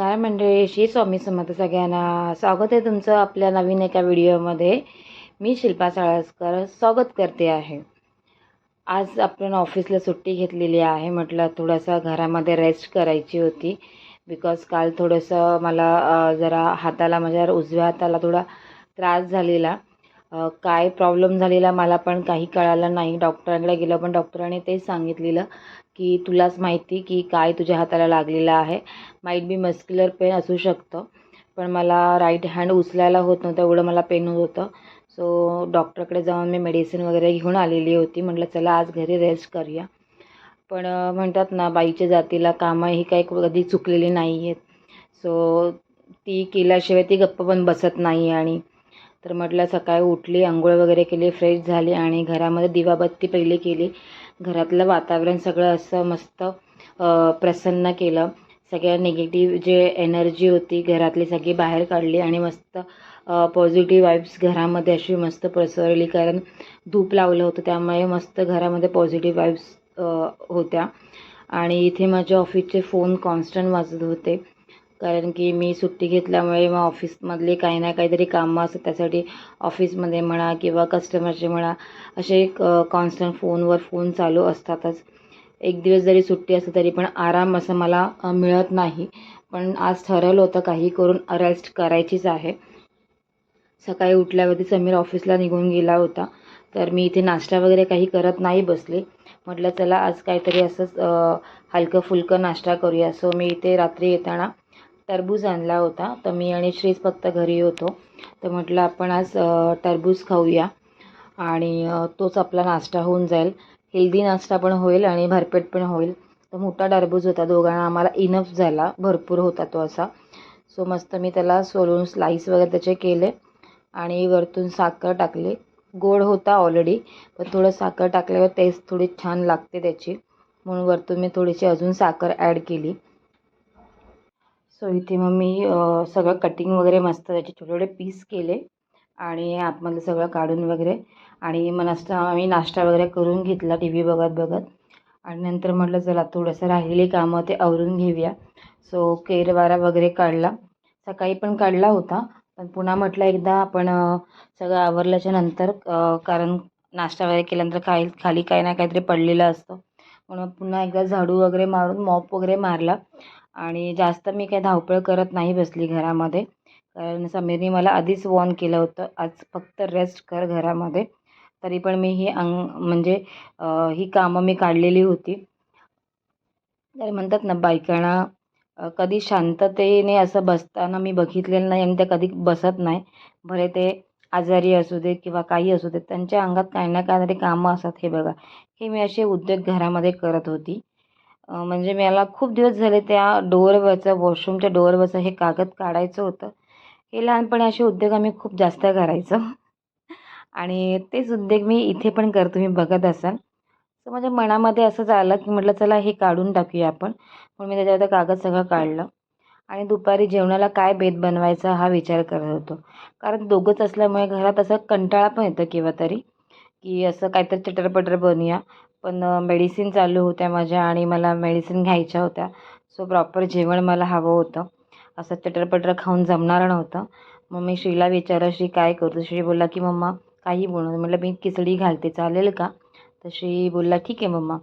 नमस्कार मंडळी. श्री स्वामी समर्थ सगळ्यांना स्वागत आहे तुमचं आपल्या नवीन एका व्हिडिओमध्ये. मी शिल्पा साळसकर स्वागत करते आहे. आज आपण ऑफिसला सुट्टी घेतलेली आहे म्हटलं थोडंसं घरामध्ये रेस्ट करायची होती. बिकॉज काल थोडंसं मला जरा हाताला माझ्या उजव्या हाताला थोडा त्रास झालेला. काय प्रॉब्लेम झालेला मला पण काही कळालं नाही. डॉक्टरांकडे गेलं पण डॉक्टरांनी तेच सांगितलेलं. की तुलाच माहिती की काय तुझ्या हाताला लागलेलं आहे. माईट बी मस्क्युलर पेन असू शकतं पण मला राईट हँड उचलायला होत नव्हतं एवढं मला पेन होत होतं. सो डॉक्टरकडे जाऊन मी मेडिसिन वगैरे घेऊन आलेली होती. म्हटलं चला आज घरी रेस्ट करूया. पण म्हणतात ना बाईच्या जातीला कामं ही काही कधी चुकलेली नाही आहेत सो ती केल्याशिवाय ती गप्प पण बसत नाही आणि तर म्हटलं सकाळी उठली आंघोळ वगैरे केली फ्रेश झाली आणि घरामध्ये दिवाबत्ती पहिली केली. घरातलं वातावरण सगळं असं मस्त प्रसन्न केलं. सगळ्या निगेटिव्ह जे एनर्जी होती घरातली सगळी बाहेर काढली आणि मस्त पॉझिटिव्ह वाईब्स घरामध्ये अशी मस्त पसरली. कारण धूप लावलं होतं त्यामुळे मस्त घरामध्ये पॉझिटिव्ह वाईब्स होत्या. आणि इथे माझ्या ऑफिसचे फोन कॉन्स्टंट वाजत होते. कारण की मी सुट्टी घेतल्यामुळे मग ऑफिसमधले काही ना काहीतरी कामं असतात. त्यासाठी ऑफिसमध्ये म्हणा किंवा कस्टमरचे म्हणा असे कॉन्स्टंट फोनवर फोन चालू असतातच. एक दिवस जरी सुट्टी असली तरी पण आराम असं मला मिळत नाही. पण आज ठरवलं होतं काही करून अरेस्ट करायचीच आहे. सकाळी उठल्यावरती समीर ऑफिसला निघून गेला होता. तर मी इथे नाश्ता वगैरे काही करत नाही बसले. म्हटलं चला आज काहीतरी असंच हलकं फुलकं नाश्ता करूया. सो मी इथे रात्री येताना टरबूज आणला होता. तर मी आणि श्रीज फक्त घरी होतो. तर म्हटलं आपण आज टरबूज खाऊया. आणि तोच आपला नाश्ता होऊन जाईल. हेल्दी नाश्ता पण होईल आणि भरपेट पण होईल. तर मोठा टरबूज होता दोघांना. आम्हाला इनफ झाला. भरपूर होता तो असा. सो मस्त मी त्याला सोलून स्लाईस वगैरे त्याचे केले. आणि वरतून साखर टाकली. गोड होता ऑलरेडी पण थोडं साखर टाकल्यावर टेस्ट थोडी छान लागते त्याची. म्हणून वरतून मी थोडीशी अजून साखर ॲड केली. सो इथे मग मी सगळं कटिंग वगैरे मस्त त्याचे छोटे छोटे पीस केले आणि आतमधलं सगळं काढून वगैरे आणि मग नाश्ता आम्ही नाश्ता वगैरे करून घेतला टी व्ही बघत बघत. आणि नंतर म्हटलं चला थोडंसं राहिलेली कामं ते आवरून घेऊया. सो केरवारा वगैरे काढला. सकाळी पण काढला होता पण पुन्हा म्हटलं एकदा आपण सगळं आवरल्याच्या नंतर कारण नाश्ता वगैरे केल्यानंतर काही खाली काही ना काहीतरी पडलेलं असतं. म्हणून पुन्हा एकदा झाडू वगैरे मारून मॉप वगैरे मारला. आणि जास्त मी काही धावपळ करत नाही बसली घरामध्ये. कारण समीरने मला आधीच वॉर्न केलं होतं आज फक्त रेस्ट कर घरामध्ये. तरी पण मी ही अंग म्हणजे ही कामं मी काढलेली होती. तर म्हणतात ना बायकांना कधी शांततेने असं बसताना मी बघितलेलं नाही आणि त्या कधी बसत नाही. भले ते आजारी असू देत किंवा काही असू देत त्यांच्या अंगात काही ना काहीतरी कामं असतात हे बघा. हे मी असे उद्योग घरामध्ये करत होती. म्हणजे मला खूप दिवस झाले त्या डोअरवरचं वॉशरूमच्या डोअरवरचं हे कागद काढायचं होतं. हे लहानपणी असे उद्योग आम्ही खूप जास्त करायचो. आणि तेच उद्योग मी इथे पण करतो मी बघत असाल. तर माझ्या मनामध्ये असंच आलं की म्हटलं चला हे काढून टाकूया आपण. म्हणून मी त्याच्यावर कागद सगळं काढलं. आणि दुपारी जेवणाला काय बेत बनवायचा हा विचार करत होतो. कारण दोघंच असल्यामुळे घरात असं कंटाळा पण येतं केव्हा तरी की असं काहीतरी चटरपटर बनवूया पण मेडिसिन चालू होत्या माझ्या आणि मला मेडिसिन घ्यायच्या होत्या. सो प्रॉपर जेवण मला हवं होतं. असं चटरपटर खाऊन जमणार नव्हतं. मग मी श्रीला विचारलं श्री काय करतो श्री बोलला की मम्मा काही बोलणार म्हटलं मी खिचडी घालते चालेल का? तर श्री बोलला ठीक आहे मम्मा.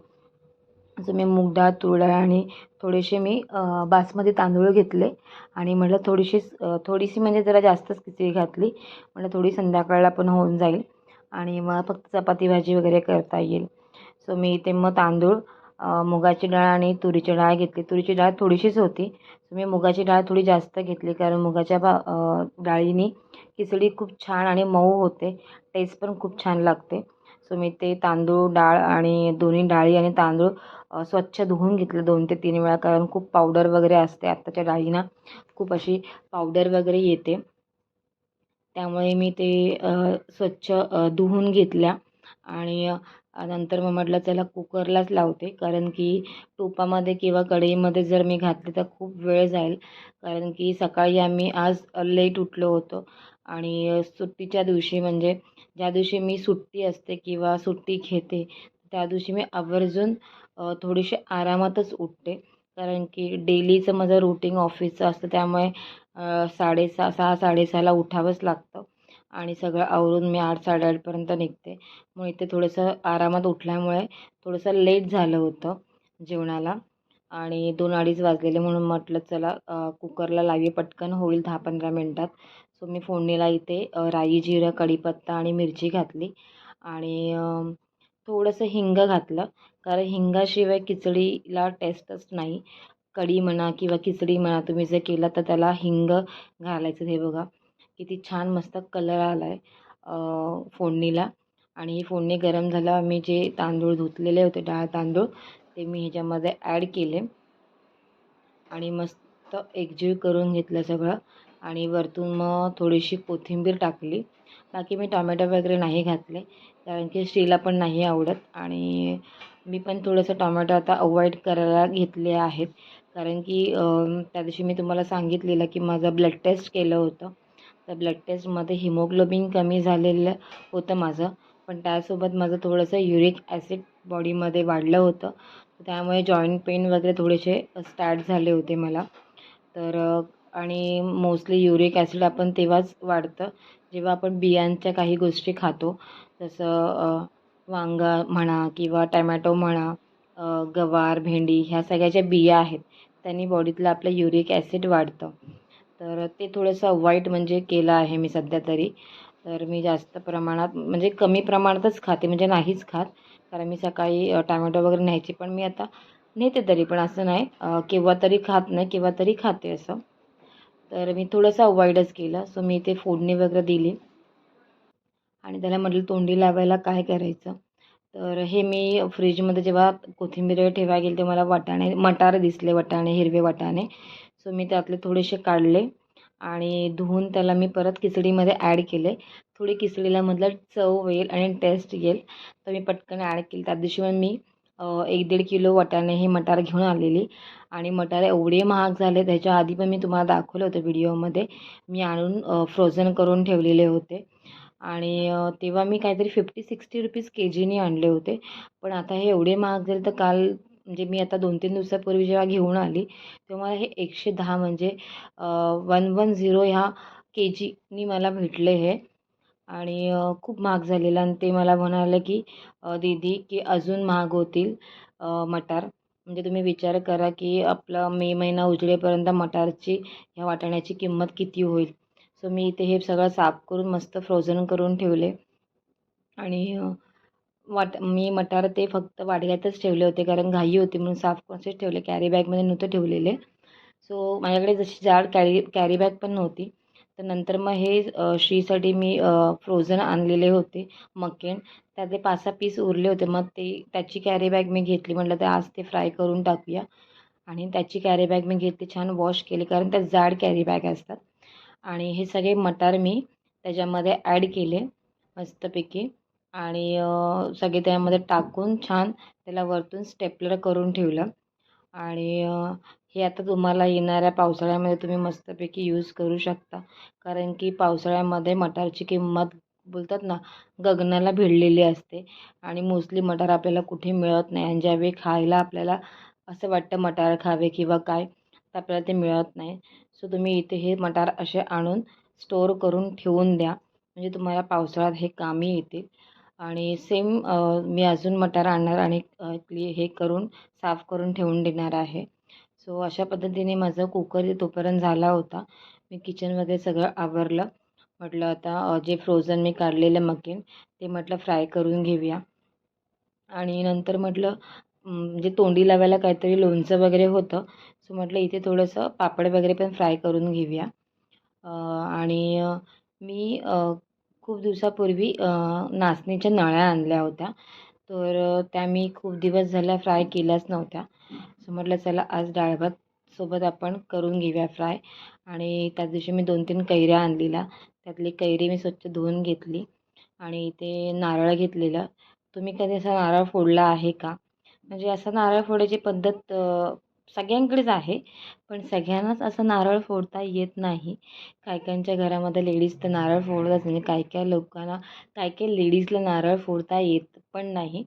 असं मी मूग डाळ तूर डाळ आणि थोडेसे मी बासमती तांदूळ घेतले. आणि म्हटलं थोडीशी थोडीशी म्हणजे जरा जास्तच खिचडी घातली. म्हटलं थोडी संध्याकाळला पण होऊन जाईल. आणि मग फक्त चपाती भाजी वगैरे करता येईल. सो मी इथे मग तांदूळ मुगाची डाळ आणि तुरीची डाळ घेतली. तुरीची डाळ थोडीशीच होती. सो मी मुगाची डाळ थोडी जास्त घेतली कारण मुगाच्या बा डाळीने खिचडी खूप छान आणि मऊ होते. टेस्ट पण खूप छान लागते. सो मी ते तांदूळ डाळ आणि दोन्ही डाळी आणि तांदूळ स्वच्छ धुवून घेतलं दोन ते तीन वेळा कारण खूप पावडर वगैरे असते आत्ताच्या डाळीना. खूप अशी पावडर वगैरे येते. त्यामुळे मी ते स्वच्छ धुवून घेतल्या आणि नंतर मग म्हटलं चला कुकरलाच लावते. कारण की टोपामध्ये किंवा कढईमध्ये जर मी घातली तर खूप वेळ जाईल. कारण की सकाळी आम्ही आज लेट उठलो होतो. आणि सुट्टीच्या दिवशी म्हणजे ज्या दिवशी मी सुट्टी असते किंवा सुट्टी घेते त्या दिवशी मी आवर्जून थोडीशी आरामातच उठते. कारण की डेलीचं माझं रुटीन ऑफिसचं असतं. त्यामुळे साडेसहा सहा साडेसहाला उठावंच लागतं. आणि सगळं आवरून मी आठ साडेआठपर्यंत निघते. मग इथे थोडंसं आरामात उठल्यामुळे थोडंसं लेट झालं होतं जेवणाला. आणि दोन अडीच वाजलेले म्हणून म्हटलं चला कुकरला लावी पटकन होईल दहा पंधरा मिनटात. सो मी फोडणीला इथे राई जिरं कढीपत्ता आणि मिरची घातली. आणि थोडंसं हिंग घातलं. कारण हिंगाशिवाय खिचडीला टेस्टच नाही. कढी म्हणा किंवा खिचडी म्हणा तुम्ही जर केलं तर त्याला हिंग घालायचं हे बघा. किती छान मस्त कलर आला आहे फोडणीला. आणि ही फोडणी गरम झाल्यावर मी जे तांदूळ धुतलेले होते डाळ तांदूळ ते मी ह्याच्यामध्ये ॲड केले. आणि मस्त एकजीव करून घेतलं सगळं. आणि वरतून मग थोडीशी कोथिंबीर टाकली. बाकी मी टॉमॅटो वगैरे नाही घातले कारण की स्त्रीला पण नाही आवडत. आणि मी पण थोडंसं टॉमॅटो आता अवॉइड करायला घेतले आहेत. कारण की त्या दिवशी मी तुम्हाला सांगितलेलं की माझं ब्लड टेस्ट केलं होतं. तर ब्लड टेस्टमध्ये हिमोग्लोबिन कमी झालेलं होतं माझं. पण त्यासोबत माझं थोडंसं युरिक ॲसिड बॉडीमध्ये वाढलं होतं. त्यामुळे जॉईंट पेन वगैरे थोडेसे स्टार्ट झाले होते मला. तर आणि मोस्टली युरिक ॲसिड आपण तेव्हाच वाढतं. जेव्हा आपण बियांच्या काही गोष्टी खातो जसं वांगा म्हणा किंवा टॅमॅटो म्हणा गवार भेंडी ह्या सगळ्या ज्या बिया आहेत त्यांनी बॉडीतलं आपलं युरिक ॲसिड वाढतं. तर ते थोडंसं अवॉइड म्हणजे केलं आहे मी सध्या तरी. तर मी जास्त प्रमाणात म्हणजे कमी प्रमाणातच खाते म्हणजे नाहीच खात. कारण मी सकाळी टॅमॅटो वगैरे न्यायची पण मी आता नेते तरी पण असं नाही केव्हा तरी खात नाही केव्हा तरी खाते असं. तर मी थोडंसं अवॉइडच केलं. सो मी ते फोडणी वगैरे दिली. आणि त्याला म्हटलं तोंडी लावायला काय करायचं? तर हे मी फ्रीजमध्ये जेव्हा कोथिंबीर ठेवायला गेली तेव्हा मला वाटाणे मटार दिसले वाटाणे हिरवे वाटाणे. सो मी त्यातले थोडेसे काढले आणि धुवून त्याला मी परत खिचडीमध्ये ॲड केले. थोडी खिचडीला म्हटलं चव येईल आणि टेस्ट येईल. तर मी पटकन ॲड केली. त्या दिवशी मग मी एक दीड किलो वाटाणे हे मटार घेऊन आलेली आणि मटार एवढे महाग झाले. त्याच्या आधी पण मी तुम्हाला दाखवलं होतं व्हिडिओमध्ये. मी आणून फ्रोझन करून ठेवलेले होते. आणि तेव्हा मी काहीतरी फिफ्टी सिक्स्टी रुपीज के जीने आणले होते. पण आता हे एवढे महाग झाले तर काल म्हणजे मी आता दोन तीन दिवसापूर्वी जेव्हा घेऊन आली तेव्हा मला हे एकशे दहा म्हणजे वन वन झिरो ह्या के जीनी मला भेटले हे. आणि खूप महाग झालेलं आणि ते मला म्हणाले की दीदी की अजून महाग होतील मटार. म्हणजे तुम्ही विचार करा की आपला मे महिना उजळेपर्यंत मटारची ह्या वाटाण्याची किंमत किती होईल. सो मी इथे हे सगळं साफ करून मस्त फ्रोझन करून ठेवले. आणि वाट मी मटार ते फक्त वाडग्यातच ठेवले होते कारण घाई होती म्हणून साफ करूनच ठेवले कॅरी बॅगमध्ये नव्हते ठेवलेले. सो माझ्याकडे जशी जाड कॅरी कॅरी बॅग पण नव्हती. तर नंतर मग हे श्रीसाठी मी फ्रोझन आणलेले होते मकेन. त्यातले पाच सहा पीस उरले होते मग ते त्याची कॅरी बॅग मी घेतली म्हटलं तर आज ते फ्राय करून टाकूया. आणि त्याची कॅरी बॅग मी घेतली छान वॉश केली कारण त्या जाड कॅरी बॅग असतात. आणि हे सगळे मटार मी त्याच्यामध्ये ॲड केले मस्तपैकी. आणि सगळे त्यामध्ये टाकून छान त्याला वरतून स्टेपलर करून ठेवलं. आणि हे आता तुम्हाला येणाऱ्या पावसाळ्यामध्ये तुम्ही मस्तपैकी यूज करू शकता. कारण की पावसाळ्यामध्ये मटारची किंमत बोलतात ना गगनाला भिडलेली असते. आणि मोस्टली मटार आपल्याला कुठे मिळत नाही आणि ज्यावेळी खायला आपल्याला असं वाटतं मटार खावे किंवा काय तर आपल्याला ते मिळत नाही. सो तुम्ही इथे हे मटार असे आणून स्टोअर करून ठेवून द्या. म्हणजे तुम्हाला पावसाळ्यात हे कामी येतील. आणि सेम मी अजून मटार आणणार आणि क्ली हे करून साफ करून ठेवून देणार आहे. सो अशा पद्धतीने माझं कुकर तोपर्यंत झाला होता. मी किचनमध्ये सगळं आवरलं. म्हटलं आता जे फ्रोझन मी काढलेलं मकीन ते म्हटलं फ्राय करून घेऊया. आणि नंतर म्हटलं म्हणजे तोंडी लावायला काहीतरी लोणचं वगैरे होतं. सो म्हटलं इथे थोडंसं पापड वगैरे पण फ्राय करून घेऊया. आणि मी खूप दिवसापूर्वी नाचणीच्या नळ्या आणल्या होत्या. तर त्या मी खूप दिवस झाल्या फ्राय केल्याच नव्हत्या. सो म्हटलं चला आज डाळभात सोबत आपण करून घेऊया फ्राय. आणि त्या दिवशी मी दोन तीन कैऱ्या आणलेल्या. त्यातली कैरी मी स्वच्छ धुवून घेतली आणि इथे नारळ घेतलेलं. तुम्ही कधी असा नारळ फोडला आहे का? म्हणजे असा नारळ फोडायची पद्धत सगळ्यांकडेच आहे. पण सगळ्यांनाच असं नारळ फोडता येत नाही. काही काहींच्या घरामध्ये लेडीज तर नारळ फोडतच नाही. काही काही लोकांना काही काही लेडीजला नारळ फोडता येत पण नाही.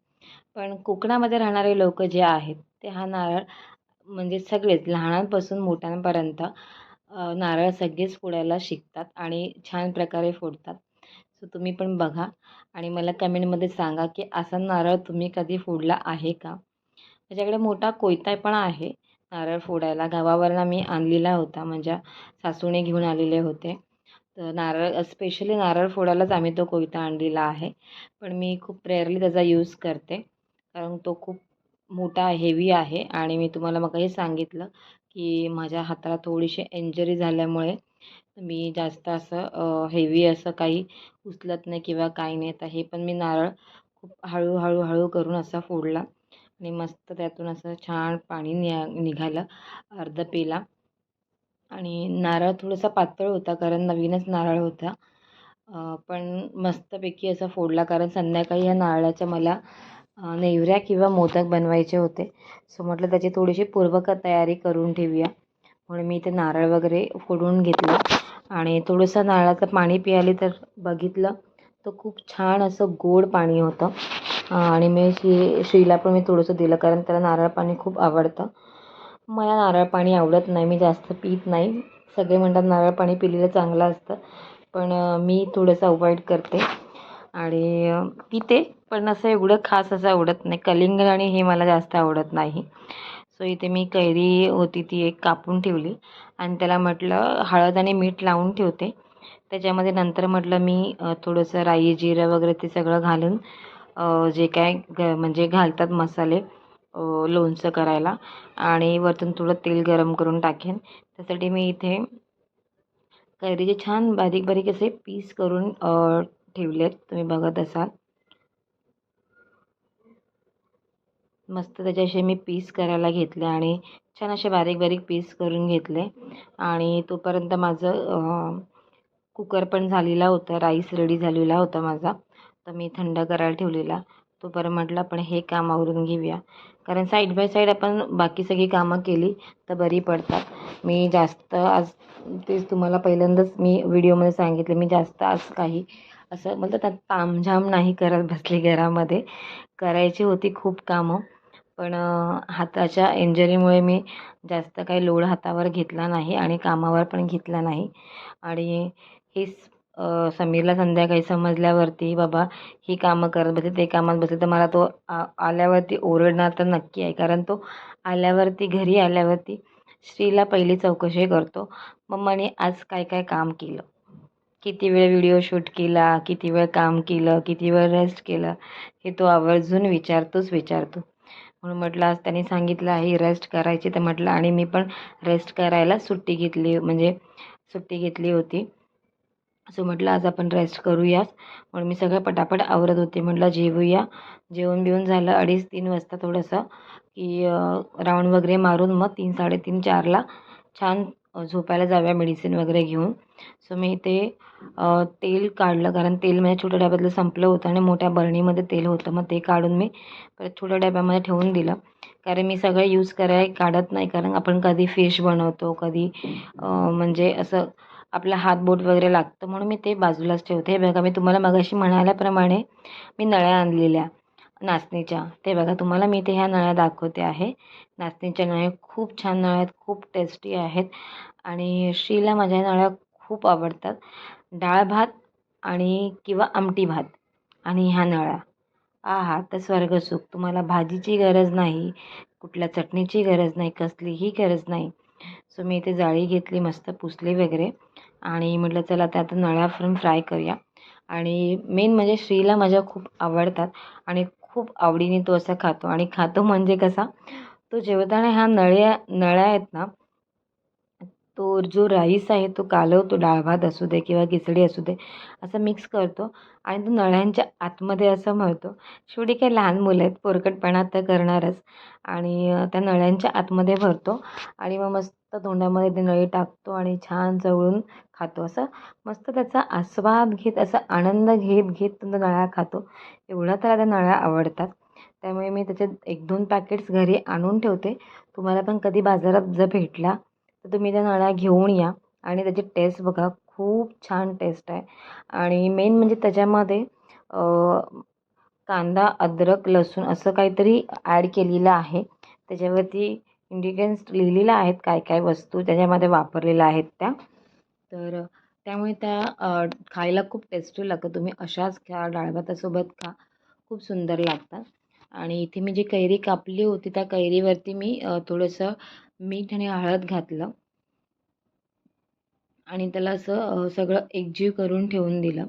पण कोकणामध्ये राहणारे लोक जे आहेत ते हा नारळ म्हणजे सगळेच लहानांपासून मोठ्यांपर्यंत नारळ सगळेच फोडायला शिकतात आणि छान प्रकारे फोडतात. सो तुम्ही पण बघा आणि मला कमेंटमध्ये सांगा की असा नारळ तुम्ही कधी फोडला आहे का? माझ्याकडे मोठा कोयता पण आहे. नारळ फोडायला. गावावरनं मी आणलेला होता. माझ्या सासूने घेऊन आलेले होते. तर नारळ स्पेशली नारळ फोडायलाच आम्ही तो कोयता आणलेला आहे. पण मी खूप रेअरली त्याचा यूज करते. कारण तो खूप मोठा हेवी आहे. आणि मी तुम्हाला मग हे सांगितलं की माझ्या हाताला थोडीशी इंजरी झाल्यामुळे मी जास्त असं हेवी असं काही उचलत नाही किंवा काही नाही. तर हे पण मी नारळ खूप हळूहळू हळू करून असा फोडला. आणि मस्त त्यातून असं छान पाणी निया निघालं अर्ध पेला. आणि नारळ थोडासा पातळ होता कारण नवीनच नारळ होता. पण मस्तपैकी असा फोडला कारण संध्याकाळी या नारळाच्या मला नेवऱ्या किंवा मोदक बनवायचे होते. सो म्हटलं त्याची थोडीशी पूर्वक तयारी करून ठेवूया. म्हणून मी इथे नारळ वगैरे फोडून घेतलं. आणि थोडंसं नारळाचं पाणी पियाले तर बघितलं तर खूप छान असं गोड पाणी होतं. आणि मी श्री श्रीला पण मी थोडंसं दिलं कारण त्याला नारळ पाणी खूप आवडतं. मला नारळ पाणी आवडत नाही मी जास्त पित नाही. सगळे म्हणतात नारळ पाणी पिलेलं चांगलं असतं पण मी थोडंसं अवॉइड करते. आणि पिते पण असं एवढं खास असं आवडत नाही. कलिंगड आणि हे मला जास्त आवडत नाही. सो इथे मी कैरी होती ती एक कापून ठेवली. आणि त्याला म्हटलं हळद आणि मीठ लावून ठेवते. त्याच्यामध्ये नंतर म्हटलं मी थोडंसं राई जिरं वगैरे ते सगळं घालून जे काय ग म्हणजे घालतात मसाले लोणचं करायला. आणि वरतून थोडं तेल गरम करून टाकेन. त्यासाठी मी इथे कैरीचे छान बारीक बारीक असे पीस करून ठेवलेत. तुम्ही बघत असाल. मस्त त्याचे असे मी पीस करायला घेतले आणि छान असे बारीक बारीक पीस करून घेतले. आणि तोपर्यंत माझं कुकर पण झालेला होता. राईस रेडी झालेला होता माझा. तर मी थंड करायला ठेवलेला. तो बरं म्हटलं आपण हे काम आवरून घेऊया. कारण साईड बाय साईड आपण बाकी सगळी कामं केली तर बरी पडतात. मी जास्त आज तेच तुम्हाला पहिल्यांदाच मी व्हिडिओमध्ये सांगितले मी जास्त आज काही असं म्हणतात तामझाम नाही करत बसली घरामध्ये. करायची होती खूप कामं पण हाताच्या इंजरीमुळे मी जास्त काही लोड हातावर घेतला नाही आणि कामावर पण घेतला नाही. आणि हेच समीरला संध्याकाळी समजल्यावरती बाबा ही कामं करत बसले ते कामात बसले तर मला तो आ आल्यावरती ओरडणार तर नक्की आहे. कारण तो आल्यावरती घरी आल्यावरती श्रीला पहिली चौकशी करतो. मम्माने आज काय काय काम केलं? किती वेळ व्हिडिओ शूट केला? किती वेळ काम केलं? किती वेळ रेस्ट केलं? हे तो आवर्जून विचारतोच विचारतो. म्हणून म्हटलं आज त्यांनी सांगितलं आहे रेस्ट करायची. तर म्हटलं आणि मी पण रेस्ट करायला सुट्टी घेतली म्हणजे सुट्टी घेतली होती. असं म्हटलं आज आपण रेस्ट करूयाच म्हणून मी सगळं पटापट आवरत होते. म्हटलं जेवूया. जेवण बिवून झालं अडीच तीन वाजता थोडंसं की राऊंड वगैरे मारून मग तीन साडेतीन चारला छान झोपायला जाव्या मेडिसिन वगैरे घेऊन. सो मी ते तेल काढलं. कारण तेल माझ्या छोट्या डब्यातलं संपलं होतं आणि मोठ्या बरणीमध्ये तेल होतं. मग ते काढून मी परत छोट्या डब्यामध्ये ठेवून दिलं. कारण मी सगळं यूज कराय काढत नाही. कारण आपण कधी फिश बनवतो कधी म्हणजे असं आपला हात बोट वगैरे लागतं म्हणून मी ते बाजूलाच ठेवते. हे बघा मी तुम्हाला मगाशी म्हणाल्याप्रमाणे मी नळ्या आणलेल्या नाचणीच्या. ते बघा तुम्हाला मी ते ह्या नळ्या दाखवते आहे. नाचणीच्या नळ्या खूप छान नळ्या आहेत खूप टेस्टी आहेत. आणि श्रीला माझ्या नळ्या खूप आवडतात. डाळ भात आणि किंवा आमटी भात आणि ह्या नळ्या. आहा तर स्वर्गसुख तुम्हाला भाजीची गरज नाही कुठल्या चटणीची गरज नाही कसलीही गरज नाही. सो मी इथे जाळी घेतली मस्त पुसली वगैरे. आणि म्हटलं चला त्यात नळ्या पण फ्राय करूया. आणि मेन म्हणजे श्रीला माझ्या खूप आवडतात आणि खूप आवडीने तो असा खातो. आणि खातो म्हणजे कसा तो जेवताना ह्या नळ्या नळ्या आहेत ना तो जो राईस आहे तो कालवतो डाळ भात असू दे किंवा खिचडी असू दे असं मिक्स करतो आणि तो नळ्यांच्या आतमध्ये असं म्हणतो शेवटी काय लहान मुलं आहेत पोरकटपणा तर करणारच. आणि त्या नळ्यांच्या आतमध्ये भरतो आणि मग मस्त तोंडामध्ये ते नळी टाकतो आणि छान चवळून खातो. असं मस्त त्याचा आस्वाद घेत असा आनंद घेत घेत तो नळ्या खातो. एवढा त्याला त्या नळ्या आवडतात. त्यामुळे मी त्याचे एक दोन पॅकेट्स घरी आणून ठेवते. तुम्हाला पण कधी बाजारात जर भेटला तर तुम्ही त्या नळ्या घेऊन या. आणि त्याची टेस्ट बघा खूप छान टेस्ट आहे. आणि मेन म्हणजे त्याच्यामध्ये कांदा अद्रक लसूण असं काहीतरी ॲड केलेलं आहे. त्याच्यावरती इंग्रेडियंट्स लिहिलेल्या आहेत काय काय वस्तू त्याच्यामध्ये वापरलेल्या आहेत त्या. तर त्यामुळे त्या खायला खूप टेस्टी लागतं तुम्ही अशाच खा डाळभातासोबत खा. खूप सुंदर लागतात. आणि इथे मी जी कैरी कापली होती त्या कैरीवरती मी थोडंसं मीठ आणि हळद घातलं. आणि त्याला असं सगळं एकजीव करून ठेवून दिलं.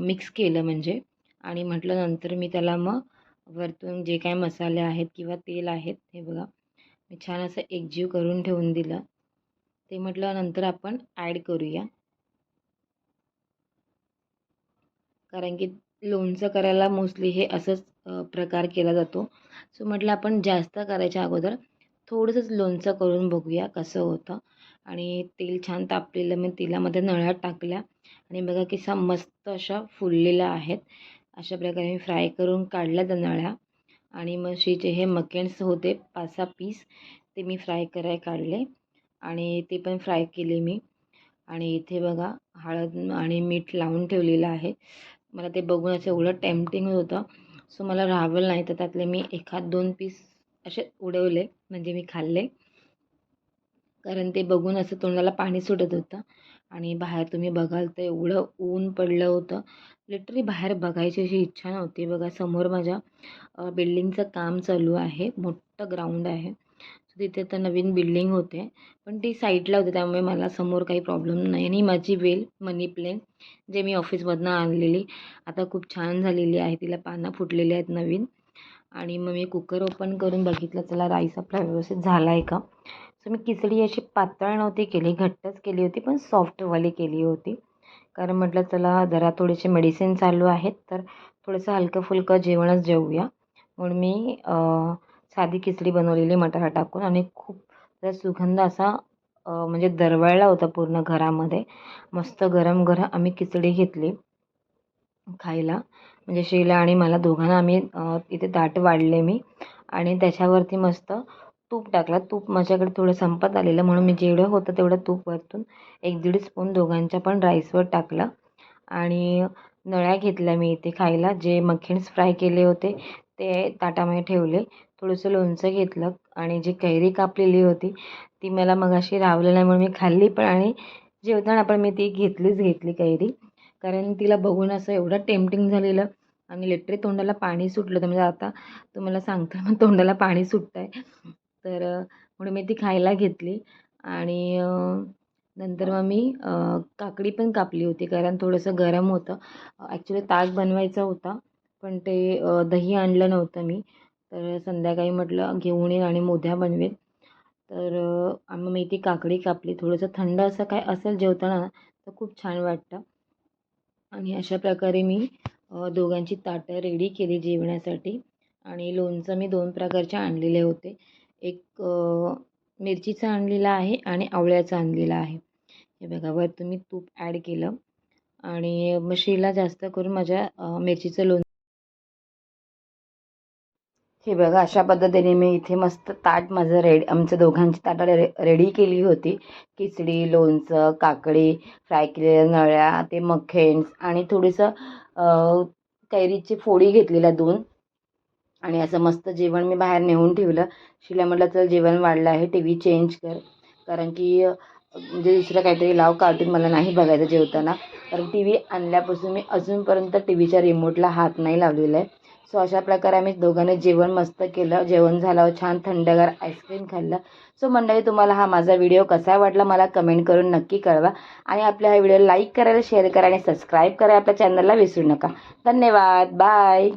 मिक्स केलं म्हणजे. आणि म्हटलं नंतर मी त्याला मग वरतून जे काय मसाले आहेत किंवा तेल आहेत हे बघा. मी छान असं एकजीव करून ठेवून दिलं. ते म्हटलं नंतर आपण ॲड करूया. कारण की लोणचं करायला मोस्टली हे असंच प्रकार केला जातो. सो म्हटलं आपण जास्त करायच्या अगोदर थोडंसंच लोणचं करून बघूया कसं होतं. आणि तेल छान तापलेलं मी तेलामध्ये नळ्या टाकल्या. आणि बघा की सा मस्त अशा फुललेल्या आहेत. अशा प्रकारे मी फ्राय करून काढल्या त्या नळ्या. आणि म्हशीचे हे मकेन्स होते पाच सहा पीस ते मी फ्राय कराय काढले. आणि ते पण फ्राय केले मी. आणि इथे बघा हळद आणि मीठ लावून ठेवलेलं आहे. मला ते बघून असं एवढं टेम्पटिंग होतं. सो मला राहावलं नाही तर त्यातले मी एखाद दोन पीस असे उडवले म्हणजे मी खाल्ले. कारण ते बघून असं तोंडाला पाणी सुटत होतं. आणि बाहेर तुम्ही बघाल तर एवढं ऊन पडलं होतं. लिटरी बाहेर बघायची अशी इच्छा नव्हती. बघा समोर माझ्या बिल्डिंगचं काम चालू आहे. मोठं ग्राउंड आहे. तिथे तर नवीन बिल्डिंग होते. पण ती साईडला होते त्यामुळे मला समोर काही प्रॉब्लेम नाही. आणि माझी वेल मनी प्लेन जे मी ऑफिसमधनं आणलेली आता खूप छान झालेली आहे. तिला पानं फुटलेली आहेत नवीन. आणि मग मी कुकर ओपन करून बघितलं चला राईस आपला व्यवस्थित झाला आहे का? सो मी खिचडी अशी पातळ नव्हती केली घट्टच केली होती पण सॉफ्टवाली केली होती. कारण म्हटलं चला जरा थोडेसे मेडिसिन चालू आहेत तर थोडंसं हलकं फुलकं जेवणच जेवूया. म्हणून मी साधी खिचडी बनवलेली मटारा टाकून आणि खूप त्याचा सुगंध असा म्हणजे दरवळला होता पूर्ण घरामध्ये. मस्त गरम गरम आम्ही खिचडी घेतली खायला. म्हणजे शेला आणि मला दोघांना आम्ही इथे ताट वाढले मी. आणि त्याच्यावरती मस्त तूप टाकलं. तूप माझ्याकडे थोडं संपत आलेलं म्हणून मी जेवढं होतं तेवढं तूप वरतून एक दीड स्पून दोघांच्या पण राईसवर टाकलं. आणि नळ्या घेतल्या मी इथे खायला जे मखिन्स फ्राय केले होते ते ताटामध्ये ठेवले. थोडंसं लोणचं घेतलं आणि जी कैरी कापलेली होती ती मला मग अशी रावलं नाही म्हणून मी खाल्ली पण आणि जेवताना पण मी ती घेतलीच घेतली कैरी. कारण तिला बघून असं एवढं टेम्पटिंग झालेलं. आणि लिटरी तोंडाला पाणी सुटलं तर म्हणजे आता तुम्हाला सांगता मग तोंडाला पाणी सुटतं आहे तर म्हणून मी ती खायला घेतली आणि नंतर मग मी काकडी पण कापली होती कारण थोडंसं गरम होतं. ॲक्च्युली ताक बनवायचा होता पण ते दही आणलं नव्हतं मी. तर संध्याकाळी म्हटलं घेऊन येईन आणि मोद्या बनवेन. तर मग मी ती काकडी कापली. थोडंसं थंड असं काय असेल जेवताना तर खूप छान वाटतं. आणि अशा प्रकारे मी दोघांची ताटं रेडी केली जेवण्यासाठी आणि लोणचं मी दोन प्रकारचे आणलेले होते. एक मिरचीचं आणलेलं आहे आणि आवळ्याचं आणलेलं आहे. हे बघा वर तुम्ही तूप ॲड केलं आणि म्हशीला जास्त करून माझ्या मिरचीचं लोण हे बघा अशा पद्धतीने मी इथे मस्त ताट माझं रेडी आमच्या दोघांची ताटं रे रेडी केली होती. खिचडी लोणचं काकडी फ्राय केलेल्या नळ्या ते मखेन्स आणि थोडंसं कैरीची फोडी घेतलेल्या दोन. आणि असं मस्त जेवण मी बाहेर नेऊन ठेवलं. शिला म्हटलं चल जेवण वाढलं आहे. टी व्ही चेंज कर. कारण की म्हणजे दुसरं काहीतरी लाव. कार्टून मला नाही बघायचं जेवताना. कारण टी व्ही आणल्यापासून मी अजूनपर्यंत टी व्हीच्या रिमोटला हात नाही लावलेला आहे. सो अशा प्रकारे आम्ही दोघांनी जेवण मस्त केलं. जेवण झालं छान थंडगार आईस्क्रीम खाल्लं. सो मंडळी तुम्हाला हा माझा व्हिडिओ कसा वाटला मला कमेंट करून नक्की कळवा. आणि आपल्या हा व्हिडिओ लाईक करायला शेअर करा आणि सबस्क्राईब करा आपल्या चॅनलला विसरू नका. धन्यवाद. बाय